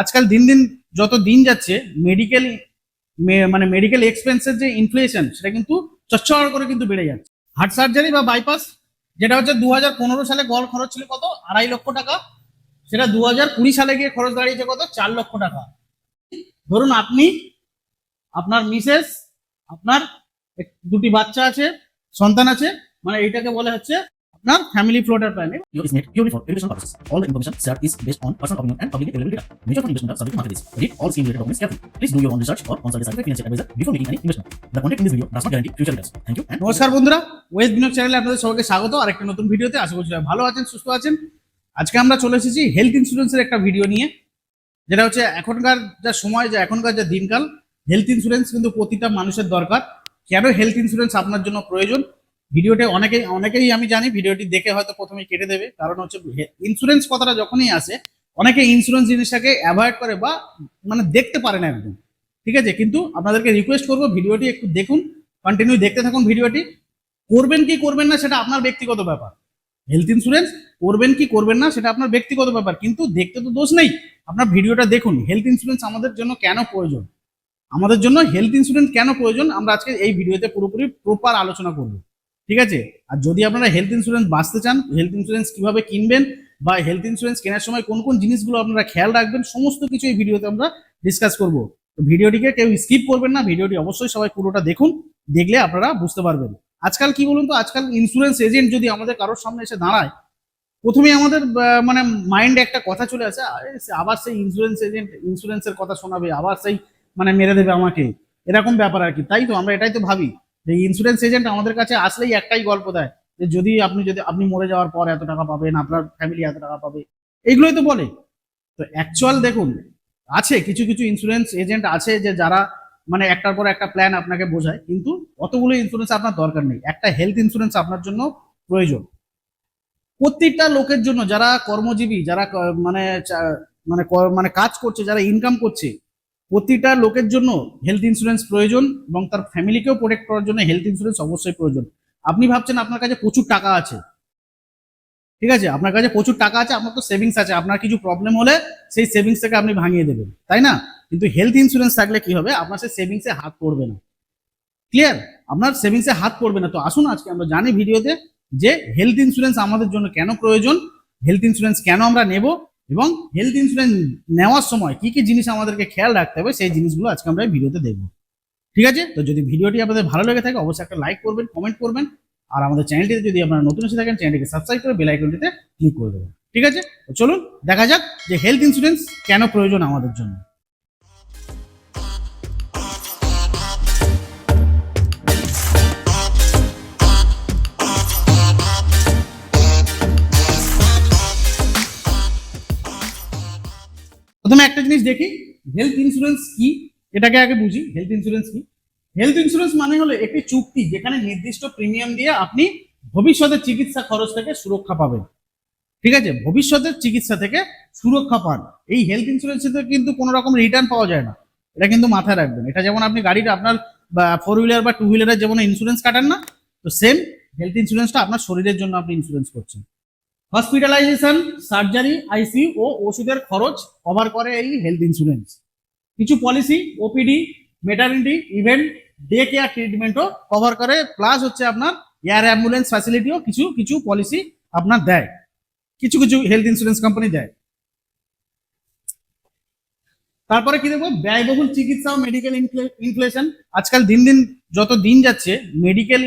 আজকাল দিন দিন যত দিন যাচ্ছে মেডিকেল মানে মেডিকেল এক্সপেন্সের যে ইনফ্লেশন সেটা কিন্তু চচ্চর করে কিন্তু বেড়ে যাচ্ছে। হার্ট সার্জারি বা বাইপাস যেটা হচ্ছে দু হাজার পনেরো সালে গড় খরচ ছিল কত? আড়াই লক্ষ টাকা। সেটা দু হাজার কুড়ি সালে গিয়ে খরচ দাঁড়িয়েছে কত? চার লক্ষ টাকা। ধরুন আপনি, আপনার মিসেস আপনার দুটি বাচ্চা আছে, সন্তান আছে মানে এইটাকে বলে হচ্ছে না ফ্যামিলি ফ্লোটার প্ল্যানে you is made purely for education purposes all the information share is based on personal opinion and publicly available data mutual fund investment subject market risk read all scheme related documents carefully please do your own research or consult site financial advisor before making any investment the contact in this video does not guarantee future returns thank you and নমস্কার বন্ধুরা। West Binod চ্যানেলে আপনাদের সবাইকে স্বাগত। আর একটা নতুন ভিডিওতে আশা করছি ভালো আছেন সুস্থ আছেন। আজকে আমরা চলে এসেছি হেলথ ইন্স্যুরেন্সের একটা ভিডিও নিয়ে যেটা হচ্ছে এখনকার যা সময় যা এখনকার যা দিনকাল হেলথ ইন্স্যুরেন্স কিন্তু প্রতিটা মানুষের দরকার। কেন হেলথ ইন্স্যুরেন্স আপনার জন্য প্রয়োজন? ভিডিওটা অনেকেই অনেকেই আমি জানি ভিডিওটি দেখে হয়তো প্রথমে কেটে দেবে। কারণ হচ্ছে ইন্স্যুরেন্স কথাটা যখনই আসে, অনেকে ইন্স্যুরেন্স জিনিসটাকে অ্যাভয়েড করে বা মানে দেখতে পারে না একদম। ঠিক আছে? কিন্তু আপনাদেরকে রিকোয়েস্ট করব ভিডিওটি একটু দেখুন কন্টিনিউ দেখতে থাকুন ভিডিওটি। করবেন কি করবেন না সেটা আপনার ব্যক্তিগত ব্যাপার। হেলথ ইন্স্যুরেন্স করবেন কি করবেন না সেটা আপনার ব্যক্তিগত ব্যাপার, কিন্তু দেখতে তো দোষ নেই। আপনার ভিডিওটা দেখুন হেলথ ইন্স্যুরেন্স আমাদের জন্য কেন প্রয়োজন? আমাদের জন্য হেলথ ইন্স্যুরেন্স কেন প্রয়োজন? আমরা আজকে এই ভিডিওতে পুরোপুরি প্রপার আলোচনা করব। ঠিক আছে? আর যদি আপনারা হেলথ ইন্স্যুরেন্স বাঁচতে চান হেলথ ইন্স্যুরেন্স কীভাবে কিনবেন বা হেলথ ইন্স্যুরেন্স কেনার সময় কোন কোন জিনিসগুলো আপনারা খেয়াল রাখবেন, সমস্ত কিছু এই ভিডিওতে আমরা ডিসকাস করব। তো ভিডিওটিকে কেউ স্কিপ করবেন না, ভিডিওটি অবশ্যই সবাই পুরোটা দেখুন, দেখলে আপনারা বুঝতে পারবেন। আজকাল কি বলুন তো, আজকাল ইন্স্যুরেন্স এজেন্ট যদি আমাদের কারোর সামনে এসে দাঁড়ায়, প্রথমেই আমাদের মানে মাইন্ডে একটা কথা চলে আসে আবার সেই ইন্স্যুরেন্স এজেন্ট ইন্স্যুরেন্সের কথা শোনাবে, আবার সেই মানে মেরে দেবে আমাকে। এরকম ব্যাপার আর কি। তাই তো, আমরা এটাই তো ভাবি। যে ইন্স্যুরেন্স এজেন্ট আমাদের কাছে আসলেই একটাই গল্প দেয় যে যদি আপনি যদি, আপনি মরে যাওয়ার পর এত টাকা পাবেন, আপনার ফ্যামিলি এত টাকা পাবে এইগুলোই তো বলে। তো অ্যাকচুয়াল দেখুন, আছে কিছু কিছু ইন্স্যুরেন্স এজেন্ট আছে যে যারা মানে একটার পর একটা প্ল্যান আপনাকে বোঝায়, কিন্তু অতগুলো ইন্স্যুরেন্স আপনার দরকার নেই। একটা হেলথ ইন্স্যুরেন্স আপনার জন্য প্রয়োজন। প্রত্যেকটা লোকের জন্য, যারা কর্মজীবী, যারা মানে মানে মানে কাজ করছে, যারা ইনকাম করছে প্রতিটা লোকের জন্য হেলথ ইন্স্যুরেন্স প্রয়োজন এবং তার ফ্যামিলিকেও প্রোটেক্ট করার জন্য হেলথ ইন্স্যুরেন্স অবশ্যই প্রয়োজন। আপনি ভাবছেন আপনার কাছে প্রচুর টাকা আছে। ঠিক আছে? আপনার কাছে প্রচুর টাকা আছে, আপনার তো সেভিংস আছে। আপনার কিছু প্রবলেম হলে সেই সেভিংস থেকে আপনি ভাঙিয়ে দেবেন। তাই না? কিন্তু হেলথ ইন্স্যুরেন্স থাকলে কি হবে? আপনার সেই সেভিংসে হাত পড়বে না। ক্লিয়ার আপনার সেভিংসে হাত পড়বে না। তো আসুন আজকে আমরা জানি ভিডিওতে যে হেলথ ইন্স্যুরেন্স আমাদের জন্য কেন প্রয়োজন হেলথ ইন্স্যুরেন্স কেন আমরা নেব এবং হেলথ ইন্স্যুরেন্স নেওয়ার সময় কি কি জিনিস আমাদেরকে খেয়াল রাখতে হবে, সেই জিনিসগুলো আজকে আমরা ভিডিওতে দেখব। ঠিক আছে? তো যদি ভিডিওটি আপনাদের ভালো লেগে থাকে, অবশ্যই একটা লাইক করবেন কমেন্ট করবেন, আর আমাদের চ্যানেলটিতে যদি আপনারা নতুন এসে থাকেন চ্যানেলটিকে সাবস্ক্রাইব করে বেল আইকনটিতে ক্লিক করে দেবেন। ঠিক আছে? চলুন, দেখা যাক যে হেলথ ইন্স্যুরেন্স কেন প্রয়োজন আমাদের জন্য। প্রথমে একটা জিনিস দেখি হেলথ ইন্স্যুরেন্স কি? এটাকে আগে বুঝি হেলথ ইন্স্যুরেন্স কি? হেলথ ইন্স্যুরেন্স মানে হলো একটি চুক্তি যেখানে নির্দিষ্ট প্রিমিয়াম দিয়ে আপনি ভবিষ্যতের চিকিৎসা খরচ থেকে সুরক্ষা পাবেন। ঠিক আছে? ভবিষ্যতের চিকিৎসা থেকে সুরক্ষা পান। এই হেলথ ইন্স্যুরেন্সে কিন্তু কোনো রকম রিটার্ন পাওয়া যায় না। এটা কিন্তু মাথায় রাখবেন। এটা যেমন আপনি গাড়িটা আপনার ফোর হুইলার বা টু হুইলারের যেমন ইন্স্যুরেন্স কাটান না, তো সেম হেলথ ইন্স্যুরেন্সটা আপনার শরীরের জন্য আপনি ইন্স্যুরেন্স করছেন। হসপিটালাইজেশন, সার্জারি আইসিইউ ও ওষুধের খরচ কভার করে এই হেলথ ইন্স্যুরেন্স কিছু policy OPD maternity event day care ট্রিটমেন্টও cover করে। প্লাস হচ্ছে আপনার এয়ার অ্যাম্বুলেন্স ফ্যাসিলিটিও কিছু কিছু পলিসি আপনার দেয়। কিছু কিছু হেলথ ইন্স্যুরেন্স কোম্পানি দেয়। তারপরে কি দেখব? ব্যয়বহুল চিকিৎসা ও মেডিকেল ইনফ্লেশন আজকাল দিন দিন যত দিন যাচ্ছে মেডিকেল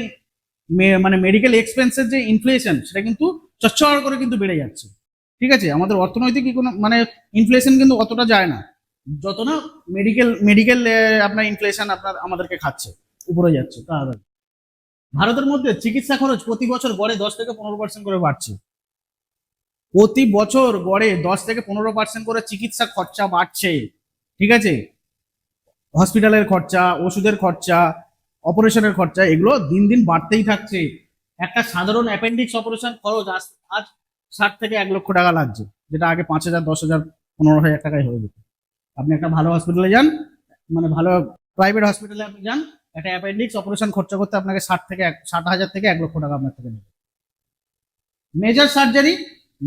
মানে মেডিকেল এক্সপেন্সের যে ইনফ্লেশন সেটা কিন্তু চচ্চর করে কিন্তু বেড়ে যাচ্ছে। ঠিক আছে? আমাদের অর্থনৈতিক কোনো মানে ইনফ্লেশন কিন্তু অতটা যায় না। যত না মেডিকেল মেডিকেল আপনার ইনফ্লেশন আপনার, আমাদেরকে খাচ্ছে, উপরে যাচ্ছে তাহলে ভারতের মধ্যে চিকিৎসা খরচ প্রতি বছর গড়ে দশ থেকে পনেরো পার্সেন্ট করে বাড়ছে। প্রতি বছর গড়ে দশ থেকে পনেরো পার্সেন্ট করে চিকিৎসা খরচা বাড়ছে। ঠিক আছে? হসপিটালের খরচা, ওষুধের খরচা অপারেশনের খরচা, এগুলো দিন দিন বাড়তেই থাকছে। একটা সাধারণ অ্যাপেন্ডিক্স অপারেশন খরচ আজ আজ ষাট থেকে এক লক্ষ টাকা লাগছে, যেটা আগে পাঁচ হাজার, দশ হাজার, পনেরো হাজার টাকায় হয়ে যেত। আপনি একটা ভালো হসপিটালে যান মানে ভালো প্রাইভেট হসপিটালে আপনি যান, একটা অ্যাপেন্ডিক্স অপারেশন খরচা করতে আপনাকে ষাট থেকে ষাট হাজার থেকে এক লক্ষ টাকা আপনার থেকে নেবে। মেজর সার্জারি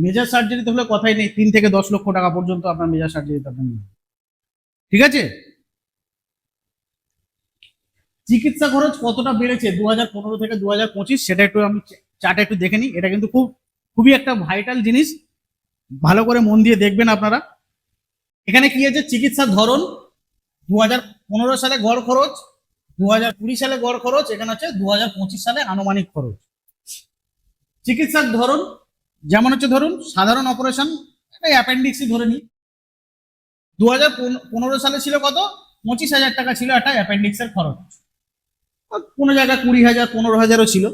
মেজর সার্জারিতে হলে কথাই নেই, তিন থেকে দশ লক্ষ টাকা পর্যন্ত আপনার মেজর সার্জারিতে আপনার নেবে। ঠিক আছে? চিকিৎসা খরচ কতটা বেড়েছে দু হাজার পনেরো থেকে দু হাজার পঁচিশ, সেটা একটু আমি চার্টে একটু দেখে নিই। এটা কিন্তু খুব খুবই একটা ভাইটাল জিনিস। ভালো করে মন দিয়ে দেখবেন আপনারা। এখানে কি আছে? চিকিৎসার ধরন দু হাজার পনেরো সালে গড় খরচ দু হাজার কুড়ি সালে গড় খরচ, এখানে হচ্ছে দু হাজার পঁচিশ সালে আনুমানিক খরচ। চিকিৎসার ধরন, যেমন হচ্ছে ধরুন, সাধারণ অপারেশন, একটা অ্যাপেন্ডিক্সই ধরে নিই। দু হাজার পনেরো সালে ছিল কত? পঁচিশ হাজার টাকা ছিল একটা অ্যাপেন্ডিক্সের খরচ। কোনো জায়গায় কুড়ি হাজার, পনেরো হাজারও ছিল।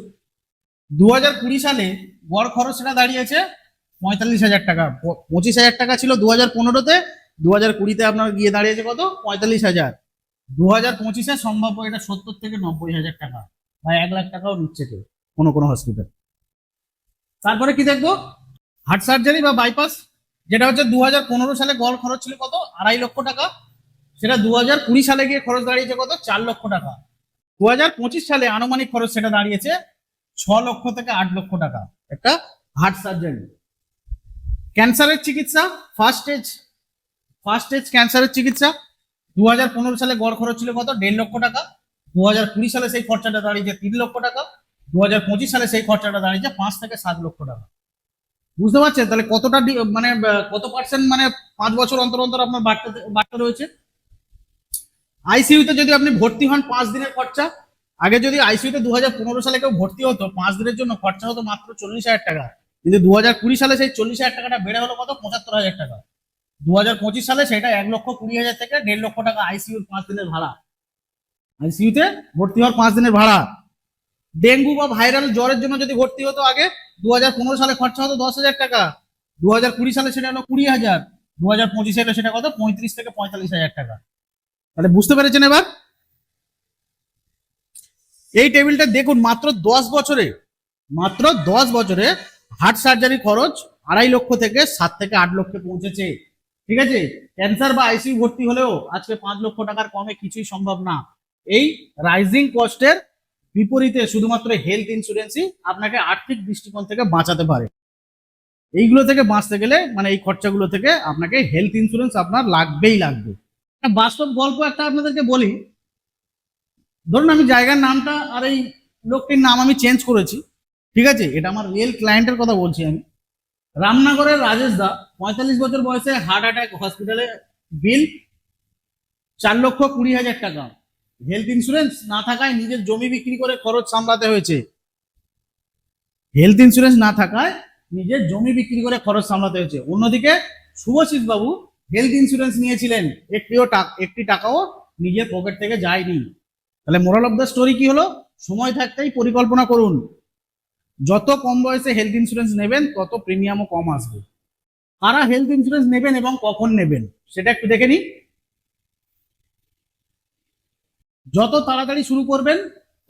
দু হাজার কুড়ি সালে গড় খরচটা দাঁড়িয়েছে পঁয়তাল্লিশ হাজার টাকা। পঁচিশ হাজার টাকা ছিল দু হাজার পনেরোতে দু হাজার কুড়িতে আপনার গিয়ে দাঁড়িয়েছে কত? পঁয়তাল্লিশ হাজার। দু হাজার পঁচিশে সম্ভাব্য এটা সত্তর থেকে নব্বই হাজার টাকা বা এক লাখ টাকাও নিচ্ছে কেউ, কোনো কোনো হসপিটাল তারপরে কি দেখব? হার্ট সার্জারি বা বাইপাস যেটা হচ্ছে দু হাজার পনেরো সালে গড় খরচ ছিল কত? আড়াই লক্ষ টাকা। সেটা দু হাজার কুড়ি সালে গিয়ে খরচ দাঁড়িয়েছে কত? চার লক্ষ টাকা। দু সালে আনুমানিক খরচ সেটা দাঁড়িয়েছে ছ লক্ষ থেকে আট লক্ষ টাকা একটা হার্ট সার্জারি ক্যান্সারের চিকিৎসা ফার্স্ট স্টেজ ফার্স্ট স্টেজ ক্যান্সারের চিকিৎসা। দু সালে গড় খরচ ছিল কত? দেড় লক্ষ টাকা। দু হাজার কুড়ি সালে সেই খরচাটা দাঁড়িয়েছে তিন লক্ষ টাকা। দু সালে সেই খরচাটা দাঁড়িয়েছে পাঁচ থেকে সাত লক্ষ টাকা। বুঝতে পারছেন? তাহলে কতটা মানে কত পার্সেন্ট মানে পাঁচ বছর অন্তর অন্তর আপনার বাড়তে বাড়তে রয়েছে? আইসিইউতে যদি আপনি ভর্তি হন পাঁচ দিনের খরচা, আগে যদি আইসিইউতে দু হাজার পনেরো সালে কেউ ভর্তি হতো, পাঁচ দিনের জন্য খরচা হতো মাত্র চল্লিশ হাজার টাকা। কিন্তু দু হাজার কুড়ি সালে সেই চল্লিশ হাজার টাকাটা বেড়ে হলো কত? পঁচাত্তর হাজার টাকা। দু হাজার পঁচিশ সালে সেটা এক লক্ষ কুড়ি হাজার থেকে দেড় লক্ষ টাকা আইসিইউর পাঁচ দিনের ভাড়া। আইসিইউতে ভর্তি হওয়ার পাঁচ দিনের ভাড়া। ডেঙ্গু বা ভাইরাল জ্বরের জন্য যদি ভর্তি হতো আগে দু হাজার পনেরো সালে খরচা হতো দশ হাজার টাকা। দু হাজার কুড়ি সালে সেটা হলো কুড়ি হাজার। দু হাজার পঁচিশে সালে সেটা কত? পঁয়ত্রিশ থেকে পঁয়তাল্লিশ হাজার টাকা। তাহলে বুঝতে পেরেছেন এবার? এই টেবিলটা দেখুন, মাত্র দশ বছরে, মাত্র দশ বছরে হার্ট সার্জারি খরচ আড়াই লক্ষ থেকে সাত থেকে আট লক্ষে পৌঁছেছে। ঠিক আছে? ক্যান্সার বা আইসিইউ ভর্তি হলেও আজকে পাঁচ লক্ষ টাকার কমে কিছুই সম্ভব না। এই রাইজিং কস্টের বিপরীতে শুধুমাত্র হেলথ ইন্স্যুরেন্সই আপনাকে আর্থিক দৃষ্টিকোণ থেকে বাঁচাতে পারে। এইগুলো থেকে বাঁচতে গেলে মানে এই খরচাগুলো থেকে আপনাকে হেলথ ইন্স্যুরেন্স আপনার লাগবেই লাগবে। বাস্তব গল্প একটা আপনাদেরকে বলি। ধরুন আমি জায়গার নামটা আর এই লোকটির নাম আমি চেঞ্জ করেছি, ঠিক আছে? এটা আমার রিয়েল ক্লায়েন্টের কথা বলছি আমি। রামনগরের রাজেশ দা পঁয়তাল্লিশ বছর বয়সে হার্ট অ্যাটাক হসপিটালে বিল চার লক্ষ কুড়ি হাজার টাকা। হেলথ ইন্স্যুরেন্স না থাকায় নিজের জমি বিক্রি করে খরচ সামলাতে হয়েছে। হেলথ ইন্স্যুরেন্স না থাকায় নিজের জমি বিক্রি করে খরচ সামলাতে হয়েছে। অন্যদিকে শুভশিস বাবু হেলথ ইন্স্যুরেন্স নিয়েছিলেন। একটিও একটি টাকাও নিজের পকেট থেকে যায়নি। তাহলে মোরাল অফ দ্য স্টোরি কি হলো? সময় থাকতেই পরিকল্পনা করুন। যত কম বয়সে হেলথ ইন্স্যুরেন্স নেবেন, তত প্রিমিয়ামও কম আসবে। কারা হেলথ ইন্স্যুরেন্স নেবেন এবং কখন নেবেন, সেটা একটু দেখে নিই। যত তাড়াতাড়ি শুরু করবেন,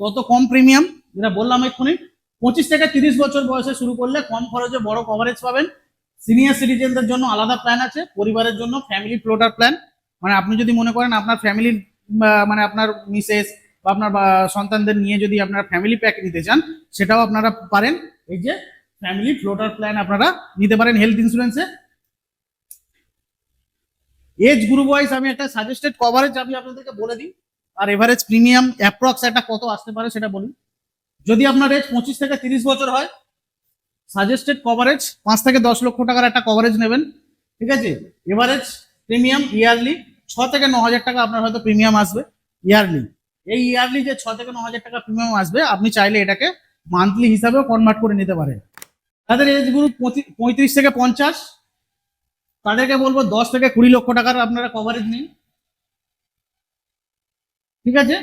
তত কম প্রিমিয়াম যেটা বললাম এক্ষুনি, পঁচিশ থেকে তিরিশ বছর বয়সে শুরু করলে কম খরচে বড় কভারেজ পাবেন। সিনিয়র সিটিজেনদের জন্য আলাদা প্ল্যান আছে, পরিবারের জন্য ফ্যামিলি ফ্লোটার প্ল্যান মানে আপনি যদি মনে করেন আপনার ফ্যামিলির মানে আপনার মিসেস বা আপনার সন্তানদের নিয়ে যদি আপনার ফ্যামিলি প্যাক নিতে চান, সেটাও আপনারা পারেন। এই যে ফ্যামিলি ফ্লোটার প্ল্যান আপনারা নিতে পারেন হেলথ ইন্স্যুরেন্সে এজ গ্রুপ ওয়াইজ আমি একটা সাজেস্টেড কভারেজ আমি আপনাদেরকে বলে দিই। আর এভারেজ প্রিমিয়াম অ্যাপ্রক্স একটা কত আসতে পারে সেটা বলুন। যদি আপনার এজ পঁচিশ থেকে তিরিশ বছর হয় সাজেস্টেড কভারেজ পাঁচ থেকে দশ লক্ষ টাকার একটা কভারেজ নেবেন, ঠিক আছে? এভারেজ প্রিমিয়াম ইয়ারলি ছ থেকে ন হাজার টাকা আপনার হয়তো প্রিমিয়াম আসবে ইয়ারলি এই ইয়ারলি যে ছ থেকে ন হাজার টাকা প্রিমিয়াম আসবে, আপনি চাইলে এটাকে মান্থলি হিসাবেও কনভার্ট করে নিতে পারেন। তাদের এজ গ্রুপ পঁয়ত্রিশ থেকে পঞ্চাশ, তাদেরকে বলব দশ থেকে কুড়ি লক্ষ টাকার আপনারা কভারেজ নিন। ঠিক আছে?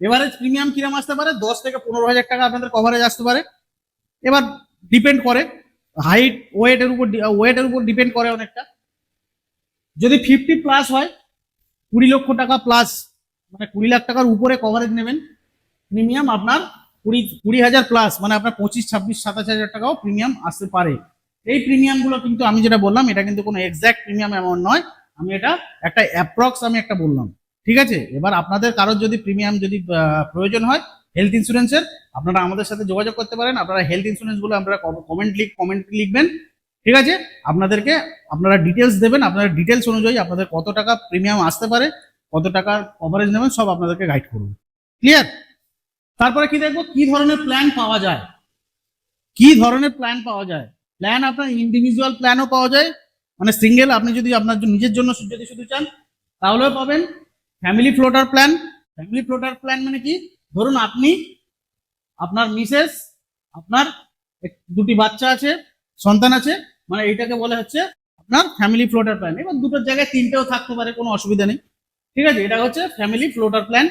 এভারেজ প্রিমিয়াম কিরাম আসতে পারে? দশ থেকে পনেরো হাজার টাকা আপনাদের কভারেজ আসতে পারে। এবার ডিপেন্ড করে হাইট ওয়েটের উপর ওয়েটের উপর ডিপেন্ড করে অনেকটা। যদি ফিফটি প্লাস হয়, কুড়ি লক্ষ টাকা প্লাস মানে কুড়ি লাখ টাকার উপরে কভারেজ নেবেন প্রিমিয়াম আপনার কুড়ি কুড়ি হাজার প্লাস মানে আপনার পঁচিশ, ছাব্বিশ, সাতাশ হাজার টাকাও প্রিমিয়াম আসতে পারে। এই প্রিমিয়ামগুলো কিন্তু আমি যেটা বললাম, এটা কিন্তু কোনো এক্স্যাক্ট প্রিমিয়াম অ্যামাউন্ট নয়। আমি এটা একটা অ্যাপ্রক্স আমি একটা বললাম। ঠিক আছে? এবার আপনাদের কারোর যদি প্রিমিয়াম যদি প্রয়োজন হয় হেলথ ইন্স্যুরেন্সের আপনারা আমাদের সাথে যোগাযোগ করতে পারেন। আপনারা হেলথ ইন্স্যুরেন্সগুলো আপনারা কমেন্ট লিখ কমেন্ট লিখবেন। ঠিক আছে? আপনাদেরকে, আপনারা ডিটেলস দেবেন। আপনারা ডিটেলস অনুযায়ী আপনাদের কত টাকা প্রিমিয়াম আসতে পারে, কত টাকা কভারেজ নেবেন, সব আপনাদেরকে গাইড করব। ক্লিয়ার তারপরে কি দেখব? কি ধরনের প্ল্যান পাওয়া যায়? কি ধরনের প্ল্যান পাওয়া যায়? প্ল্যান আপনার ইন্ডিভিজুয়াল প্ল্যানও পাওয়া যায়। মানে সিঙ্গেল আপনি যদি আপনার নিজের জন্য যদি শুধু চান, তাহলেও পাবেন। Family floater plan family floater plan মানে কি? ধরুন আপনি, আপনার মিসেস, আপনার দুটি বাচ্চা আছে, সন্তান আছে মানে এইটাকে বলে হচ্ছে আপনার ফ্যামিলি ফ্লোটার প্ল্যান এবার দুটোর জায়গায় তিনটেও থাকতে পারে, কোনো অসুবিধা নেই। ঠিক আছে? এটা হচ্ছে ফ্যামিলি ফ্লোটার প্ল্যান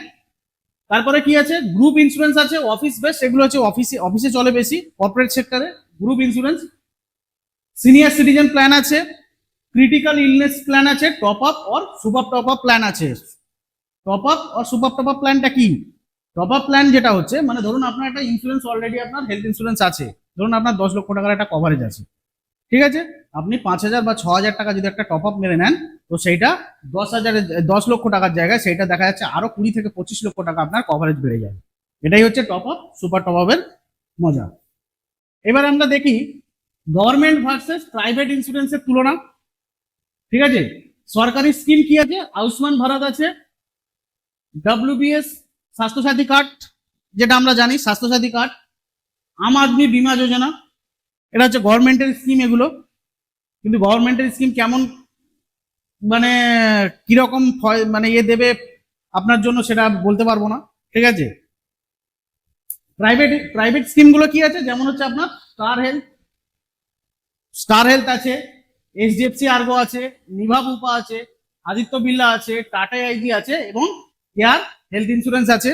তারপরে কি আছে? গ্রুপ ইন্স্যুরেন্স আছে অফিস বেস সেগুলো হচ্ছে অফিসে অফিসে চলে বেশি কর্পোরেট সেক্টরে group insurance senior citizen plan আছে ক্রিটিক্যাল ইলনেস প্ল্যান আছে top up or super top up plan আছে। Top up or super top up প্ল্যানটা কি? টপ আপ প্ল্যান যেটা হচ্ছে মানে ধরুন আপনার একটা ইন্স্যুরেন্স অলরেডি আপনার হেলথ ইন্স্যুরেন্স আছে। ধরুন আপনার দশ লক্ষ টাকার একটা কভারেজ আছে। ঠিক আছে? আপনি পাঁচ হাজার বা ছ হাজার টাকা যদি একটা টপ আপ মেরে নেন, তো সেইটা দশ হাজারের, দশ লক্ষ টাকার জায়গায় সেইটা দেখা যাচ্ছে আরও কুড়ি থেকে পঁচিশ লক্ষ টাকা আপনার কভারেজ বেড়ে যাবে। এটাই হচ্ছে টপ আপ সুপার টপ আপের মজা। এবার আমরা দেখি গভর্নমেন্ট ভার্সেস প্রাইভেট ইন্স্যুরেন্সের তুলনা। ঠিক আছে? সরকারি স্কিম কি আছে? আয়ুষ্মান ভারত আছে। ডাব্লিউবিএস স্বাস্থ্যসাথী কার্ড, যেটা আমরা জানি, স্বাস্থ্যসাথী কার্ড, আম আদমি বীমা যোজনা, এটা হচ্ছে গভর্নমেন্টের স্কিম এগুলো। কিন্তু গভর্নমেন্টের স্কিম কেমন মানে কীরকম মানে ইয়ে দেবে আপনার জন্য সেটা বলতে পারব না, ঠিক আছে? প্রাইভেট প্রাইভেট স্কিমগুলো কি আছে? যেমন হচ্ছে আপনার স্টার হেলথ স্টার হেলথ আছে এইচডিএফসি আর্গো আছে নিভা বুপা আছে আদিত্য বিল্লা আছে টাটা আইজি আছে, এবং কেয়ার হেলথ ইন্স্যুরেন্স আছে,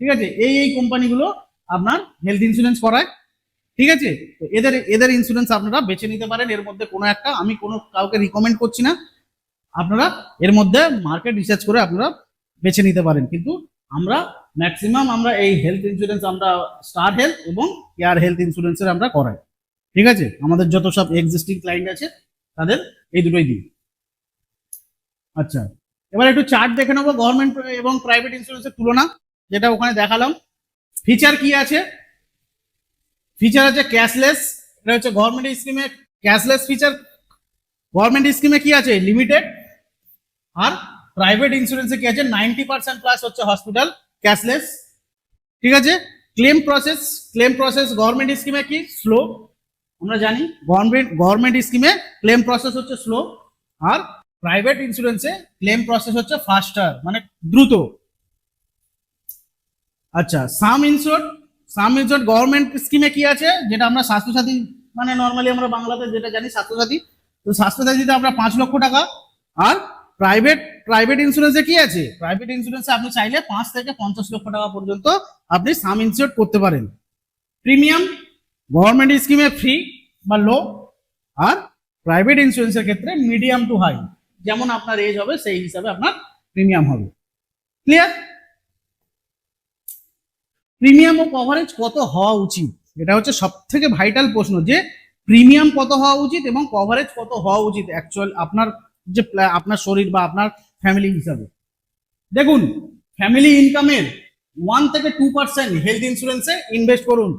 ঠিক আছে? এই এই কোম্পানিগুলো আপনার হেলথ ইন্স্যুরেন্স করায়, ঠিক আছে? তো এদের এদের ইন্স্যুরেন্স আপনারা বেছে নিতে পারেন। এর মধ্যে কোনো একটা, আমি কোনো কাউকে রিকমেন্ড করছি না। আপনারা এর মধ্যে মার্কেট রিসার্চ করে আপনারা বেছে নিতে পারেন। কিন্তু আমরা ম্যাক্সিমাম আমরা এই হেলথ ইন্স্যুরেন্স আমরা স্টার হেলথ এবং কেয়ার হেলথ ইন্স্যুরেন্সের আমরা করাই। ঠিক আছে? আমাদের যত সব এক্সিস্টিং ক্লায়েন্ট আছে, তাদের এই দুটোই দিই। আচ্ছা। এবার একটু চার্ট দেখে নেব গভর্নমেন্ট এবং প্রাইভেট ইন্স্যুরেন্সের তুলনা, যেটা ওখানে দেখালাম। ফিচার কি আছে? ফিচার আছে ক্যাশলেস এটা হচ্ছে গভর্নমেন্ট স্কিমে ক্যাশলেস ফিচার গভর্নমেন্ট স্কিমে কি আছে? লিমিটেড আর প্রাইভেট ইন্স্যুরেন্সে কি আছে? নাইনটি পার্সেন্ট প্লাস হচ্ছে হসপিটাল ক্যাশলেস ঠিক আছে? Claim process claim process government স্কিমে কি? স্লো আমরা জানি গভর্নমেন্ট গভর্নমেন্ট স্কিমে ক্লেম প্রসেস হচ্ছে স্লো আর প্রাইভেট ইন্স্যুরেন্সে ক্লেম প্রসেস হচ্ছে ফাস্টার মানে দ্রুত। আচ্ছা sum insure sum insure government স্কিমে কি আছে? যেটা আমরা স্বাস্থ্যসাথী মানে নর্মালি আমরা বাংলাতে যেটা জানি, স্বাস্থ্যসাথী। তো স্বাস্থ্যসাথীতে আমরা পাঁচ লক্ষ টাকা। আর প্রাইভেট প্রাইভেট ইন্স্যুরেন্সে কি আছে? প্রাইভেট ইন্স্যুরেন্সে আপনি চাইলে পাঁচ থেকে পঞ্চাশ লক্ষ টাকা পর্যন্ত আপনি সাম ইনশোর করতে পারেন। প্রিমিয়াম গভর্নমেন্ট স্কিমে ফ্রি বা লো আর প্রাইভেট ইন্স্যুরেন্সের ক্ষেত্রে মিডিয়াম টু হাই যেমন আপনার এজ হবে, সেই হিসাবে আপনার প্রিমিয়াম হবে। ক্লিয়ার প্রিমিয়াম ও কভারেজ কত হওয়া উচিত? এটা হচ্ছে সব থেকে ভাইটাল প্রশ্ন যে প্রিমিয়াম কত হওয়া উচিত এবং কভারেজ কত হওয়া উচিত অ্যাকচুয়াল আপনার যে আপনার শরীর বা আপনার ফ্যামিলি হিসাবে। দেখুন ফ্যামিলি ইনকামের ওয়ান থেকে টু পার্সেন্ট হেলথ ইন্স্যুরেন্সে ইনভেস্ট করুন।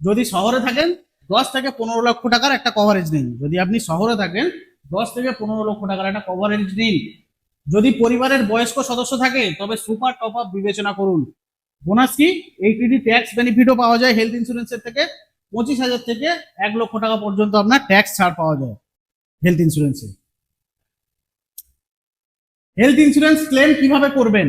যদি শহরে থাকেন, দশ থেকে পনেরো লক্ষ টাকার একটা কভারেজ নিন যদি আপনি শহরে থাকেন দশ থেকে পনেরো লক্ষ টাকার একটা কভারেজ নিন যদি পরিবারের বয়স্ক সদস্য থাকে, তবে সুপার টপ আপ বিবেচনা করুন। বোনাস কি? এইটিডি ট্যাক্স বেনিফিটও পাওয়া যায় হেলথ ইন্স্যুরেন্সের থেকে। পঁচিশ হাজার থেকে এক লক্ষ টাকা পর্যন্ত আপনার ট্যাক্স ছাড় পাওয়া যায় হেলথ ইন্স্যুরেন্সে হেলথ ইন্স্যুরেন্স ক্লেম কীভাবে করবেন?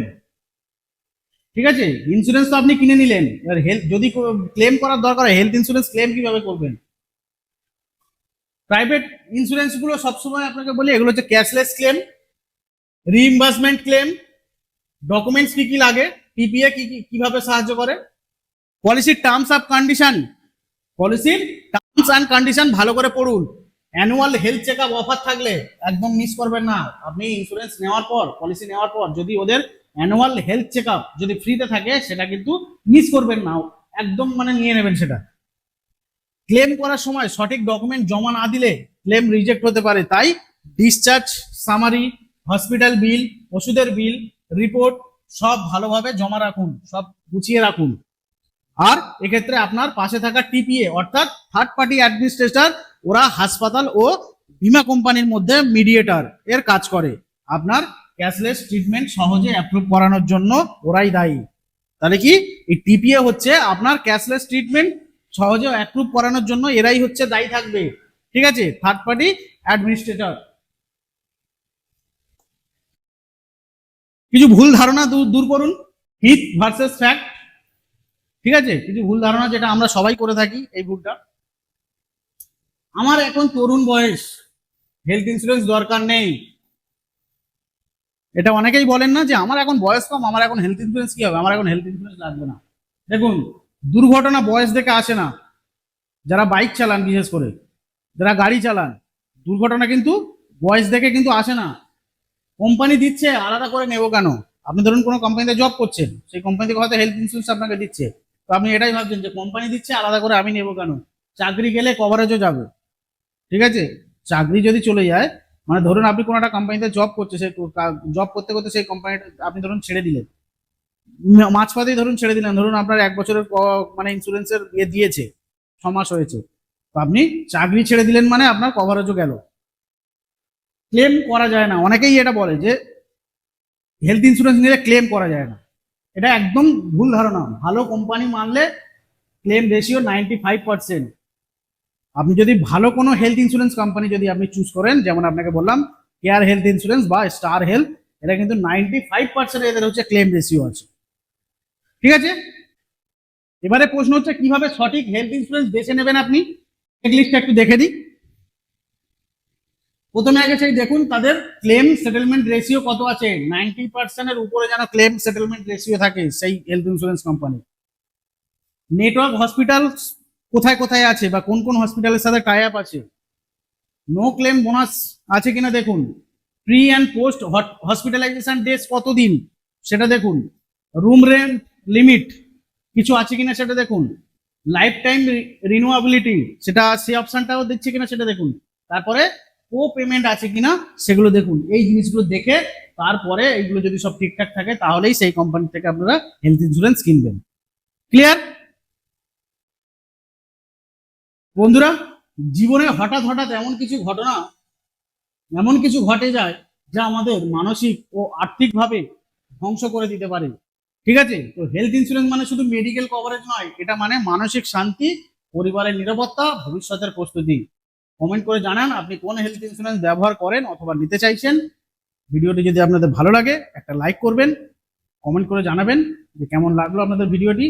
ঠিক আছে? ইন্স্যুরেন্স তো আপনি কিনে নিলেন। এবার হেলথ যদি ক্লেম করার দরকার হেলথ ইন্স্যুরেন্স ক্লেম কীভাবে করবেন? প্রাইভেট ইন্স্যুরেন্সগুলো সবসময় আপনাকে বলি, এগুলো হচ্ছে cashless claim reimbursement claim documents কি কি লাগে পিপিএ কি কি, কীভাবে সাহায্য করে পলিসির টার্মস অফ কন্ডিশন পলিসির টার্মস অ্যান্ড কন্ডিশন ভালো করে পড়ুন। Annual health check up offer থাকলে একদম মিস করবেন না। আপনি ইন্স্যুরেন্স নেওয়ার পর পলিসি নেওয়ার পর যদি ওদের অ্যানুয়াল হেলথ চেক আপ যদি ফ্রিতে থাকে, সেটা কিন্তু মিস করবেন না। একদম মানে নিয়ে নেবেন সেটা। ক্লেম করার সময় সঠিক ডকুমেন্ট জমা না দিলে ক্লেম রিজেক্ট হতে পারে। তাই ডিসচার্জ সামারি হসপিটাল বিল ওষুধের বিল রিপোর্ট সব ভালোভাবে জমা রাখুন, সব গুছিয়ে রাখুন। আর এক্ষেত্রে আপনার পাশে থাকা টিপিএ অর্থাৎ থার্ড পার্টি অ্যাডমিনিস্ট্রেটর ওরা হাসপাতাল ও বীমা কোম্পানির মধ্যে মিডিয়েটার এর কাজ করে। আপনার ক্যাশলেস ট্রিটমেন্ট সহজে অ্যাপ্রুভ করানোর জন্য ওরাই দায়ী। তাহলে কি? এই টিপিএ হচ্ছে আপনার ক্যাশলেস ট্রিটমেন্ট সহজে অ্যাপ্রুভ করানোর জন্য এরাই হচ্ছে দায়ী থাকবে। ঠিক আছে? থার্ড পার্টি অ্যাডমিনিস্ট্রেটর কিছু ভুল ধারণা দূর করুন। মিথ ভার্সেস ফ্যাক্ট ঠিক আছে? কিছু ভুল ধারণা যেটা আমরা সবাই করে থাকি এই ভুলটা। আমার এখন তরুণ বয়স। হেলথ ইন্স্যুরেন্স দরকার নেই। এটা অনেকেই বলেন না যে, আমার এখন বয়স কম, আমার এখন হেলথ ইন্স্যুরেন্স কি হবে? আমার এখন হেলথ ইন্স্যুরেন্স লাগবে না। দেখুন দুর্ঘটনা বয়স দেখে আসে না। যারা বাইক চালান, বিশেষ করে। যারা গাড়ি চালান, দুর্ঘটনা কিন্তু বয়স দেখে কিন্তু আসে না। কোম্পানি দিচ্ছে, আলাদা করে নেব কেন? আপনি ধরুন কোনো কোম্পানিতে জব করছেন, সেই কোম্পানি থেকে হয়তো হেলথ ইন্স্যুরেন্স আপনাকে দিচ্ছে। তো আপনি এটাই ভাবছেন যে কোম্পানি দিচ্ছে, আলাদা করে আমি নেব কেন? চাকরি গেলে কভারেজও যাবে। ঠিক আছে? চাকরি যদি চলে যায় মানে ধরুন আপনি কোনো একটা কোম্পানিতে জব করছে, সেই জব করতে করতে সেই কোম্পানিটা আপনি ধরুন ছেড়ে দিলেন। মাঝপথেই ধরুন ছেড়ে দিলেন ধরুন আপনার এক বছরের মানে ইন্স্যুরেন্সের ইয়ে দিয়েছে, ছ মাস হয়েছে। তো আপনি চাকরি ছেড়ে দিলেন মানে আপনার কভারেজও গেল। ক্লেম করা যায় না। অনেকেই এটা বলে যে হেলথ ইন্স্যুরেন্স নিলে ক্লেম করা যায় না। এটা একদম ভুল ধারণা। ভালো কোম্পানি মানলে claim ratio ninety five percent আপনি যদি ভালো কোনো হেলথ ইন্স্যুরেন্স কোম্পানি যদি আপনি চুজ করেন, যেমন আপনাকে বললাম কেয়ার হেলথ ইন্স্যুরেন্স বা স্টার হেলথ এটা কিন্তু নাইনটি ফাইভ পার্সেন্ট এদের হচ্ছে ক্লেম রেশিও আছে। ঠিক আছে? এবারে প্রশ্ন হচ্ছে, কীভাবে সঠিক হেলথ ইন্স্যুরেন্স বেছে নেবেন আপনি? চেকলিস্টটা একটু দেখে দিই। প্রথমে আগে সেই দেখুন, তাদের ক্লেম সেটেলমেন্ট রেশিও কত আছে? নাইনটি পার্সেন্টের উপরে যেন ক্লেম সেটেলমেন্ট রেশিও থাকে, সেই health insurance company network hospital কোথায় কোথায় আছে বা কোন কোন হসপিটালের সাথে টাই আপ আছে? নো ক্লেম বোনাস আছে কিনা দেখুন। Pre and post hospitalization days কতদিন? সেটা দেখুন। রুম রেন্ট লিমিট কিছু আছে কিনা সেটা দেখুন। লাইফ টাইম রিনিউয়াবিলিটি সেটা সেই অপশনটাও দিচ্ছে কিনা সেটা দেখুন। তারপরে কো পেমেন্ট আছে কিনা সেগুলো দেখুন। এই জিনিসগুলো দেখে তারপরে এইগুলো যদি সব ঠিকঠাক থাকে, তাহলেই সেই কোম্পানি থেকে আপনারা হেলথ ইন্স্যুরেন্স কিনবেন। ক্লিয়ার বন্ধুরা, জীবনে হঠাৎ হঠাৎ এমন কিছু ঘটনা, এমন কিছু ঘটে যায় যা আমাদের মানসিক ও আর্থিকভাবে ধ্বংস করে দিতে পারে। ঠিক আছে? তো হেলথ ইন্স্যুরেন্স মানে শুধু মেডিকেল কভারেজ নয়, এটা মানে মানসিক শান্তি, পরিবারের নিরাপত্তা, ভবিষ্যতের প্রস্তুতি। কমেন্ট করে জানান আপনি কোন হেলথ ইন্স্যুরেন্স ব্যবহার করেন অথবা নিতে চাইছেন। ভিডিওটি যদি আপনাদের ভালো লাগে, একটা লাইক করবেন কমেন্ট করে জানাবেন যে কেমন লাগল আপনাদের ভিডিওটি।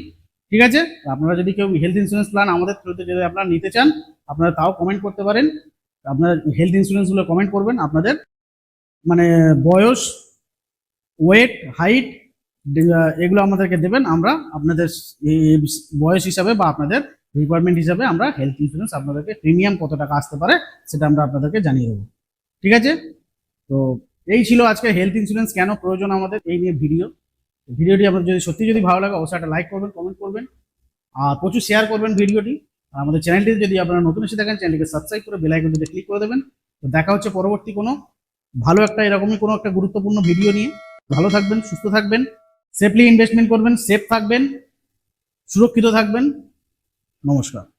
ঠিক আছে? আপনারা যদি কেউ হেলথ ইন্স্যুরেন্স প্ল্যান আমাদের থ্রুতে যদি আপনারা নিতে চান, আপনারা তাও কমেন্ট করতে পারেন। আপনার হেলথ ইন্স্যুরেন্সগুলো কমেন্ট করবেন। আপনাদের মানে বয়স ওয়েট হাইট এগুলো আমাদেরকে দেবেন। আমরা আপনাদের বয়স হিসাবে বা আপনাদের রিকোয়ারমেন্ট হিসাবে আমরা হেলথ ইন্স্যুরেন্স আপনাদেরকে প্রিমিয়াম কত টাকা আসতে পারে সেটা আমরা আপনাদেরকে জানিয়ে দেবো। ঠিক আছে? তো এই ছিল আজকে হেলথ ইন্স্যুরেন্স কেন প্রয়োজন আমাদের এই নিয়ে ভিডিও ভিডিওটি আপনার যদি সত্যি যদি ভালো লাগে অবশ্যই একটা লাইক করবেন কমেন্ট করবেন, আর প্রচুর শেয়ার করবেন ভিডিওটি আর আমাদের চ্যানেলটি যদি আপনারা নতুন এসে দেখেন চ্যানেলটিকে সাবস্ক্রাইব করে বেল আইকনটিতে ক্লিক করে দেবেন। তো দেখা হচ্ছে পরবর্তী কোনো ভালো একটা এরকমই কোনো একটা গুরুত্বপূর্ণ ভিডিও নিয়ে। ভালো থাকবেন, সুস্থ থাকবেন। সেফলি ইনভেস্টমেন্ট করবেন সেফ থাকবেন সুরক্ষিত থাকবেন। নমস্কার।